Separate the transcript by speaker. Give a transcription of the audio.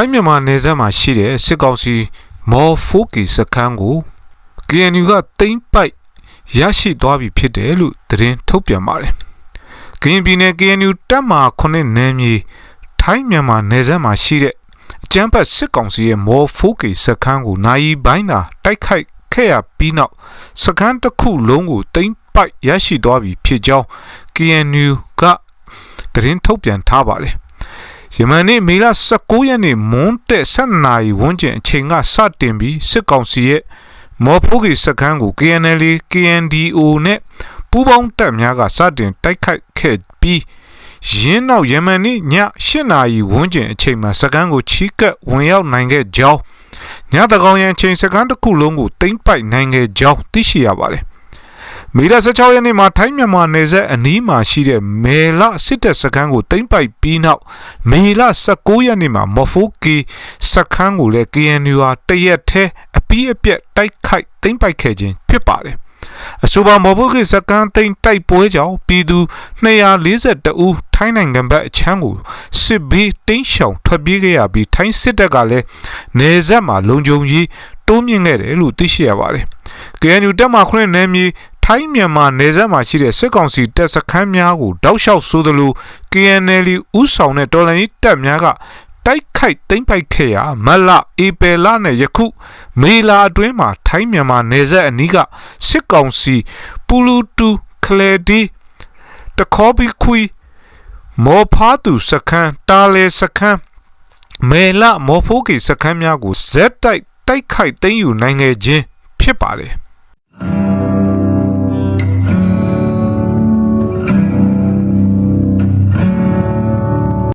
Speaker 1: ထိုင်းမြန်မာနယ်စပ်မှာရှိတဲ့စစ်ကောင်စီမော်ဖိုကီစခန်းကို KNU ကတိမ့်ပိုက်ရရှိသွားပြီဖြစ်တယ်လို့သတင်းထုတ်ပြန်ပါတယ်။ကရင်ပြည်နယ် KNU တပ်မဟာ9နယ်မြေထိုင်းမြန်မာနယ်စပ်မှာရှိတဲ့အကြမ်းဖက်စစ်ကောင်စီရဲ့မော်ဖိုကီစခန်းကိုနိုင်ပိုင်းသာတိုက်ခိုက်ခဲ့ရပြီးနောက်စခန်းတစ်ခုလုံးကိုတိမ့်ပိုက်ရရှိသွားပြီဖြစ်ကြောင်း KNU ကသတင်းထုတ်ပြန်ထားပါတယ်။ ယမန်နေ့မေလ19ရက်နေ့မွန်းတဲ့7နာရီဝန်းကျင်အချိန်ကစတင်ပြီးစစ်ကောင်စီရဲ့မော်ဖိုးကီစခန်းကို KNL KNDO နဲ့ပူးပေါင်းတပ်များကစတင်တိုက်ခိုက်ခဲ့ပြီးရင်းနောက်ယမန်နေ့ည8နာရီဝန်းကျင်အချိန်မှာစခန်းကိုချီးကပ်ဝင်ရောက်နိုင်ခဲ့ကြောင်းညတကောင်ရန်ချိန်စခန်းတစ်ခုလုံးကိုတိမ့်ပိုက်နိုင်ခဲ့ကြောင်းသိရှိရပါတယ် မေလ16ရက်နေ့မှာထိုင်းမြန်မာနယ်စပ်အနီးမှာရှိတဲ့မေလစစ်တပ်စခန်းကိုတိမ့်ပိုက်ပြီးနောက်မေလ19ရက်နေ့မှာမဖိုးကီစခန်းကိုလည်း KNU ဟာတရက်ထဲအပြီးအပြက်တိုက်ခိုက်တိမ့်ပိုက်ခဲ့ခြင်းဖြစ်ပါတယ်အဆိုပါမော်ဘုတ်ကိစကန်တိန်တိုက်ပွဲကြောင့်ပြည်သူ242ဦးထိုင်းနိုင်ငံဘက်အချမ်းကိုစစ်ဘီတင်းရှောင်ထွက်ပြေးခဲ့ရပြီးထိုင်းစစ်တပ်ကလည်းနေဆက်မှာလုံခြုံရေးတိုးမြင့်ခဲ့တယ်လို့သိရှိရပါတယ်။ KNU တက်မှခွင့်နယ်မြေ ထိုင်းမြန်မာနယ်စပ်မှာရှိတဲ့စစ်ကောင်စီတပ်စခန်းများကိုတောက်လျှောက်ဆိုသလို KNL ဥဆောင်တဲ့တော်လှန်ရေးတပ်များကတိုက်ခိုက်သိမ်းပိုက်ခဲ့ရာမလဧပယ်လနဲ့ယခုမေလာအတွင်းမှာထိုင်းမြန်မာနယ်စပ်အနီးကစစ်ကောင်စီပူလူတူကလေဒီတခေါပီခွီမောဖာတူစခန်းတာလေစခန်းမေလမောဖိုးကီစခန်းများကိုဇက်တိုက်တိုက်ခိုက်သိမ်းယူနိုင်ခဲ့ခြင်းဖြစ်ပါတယ်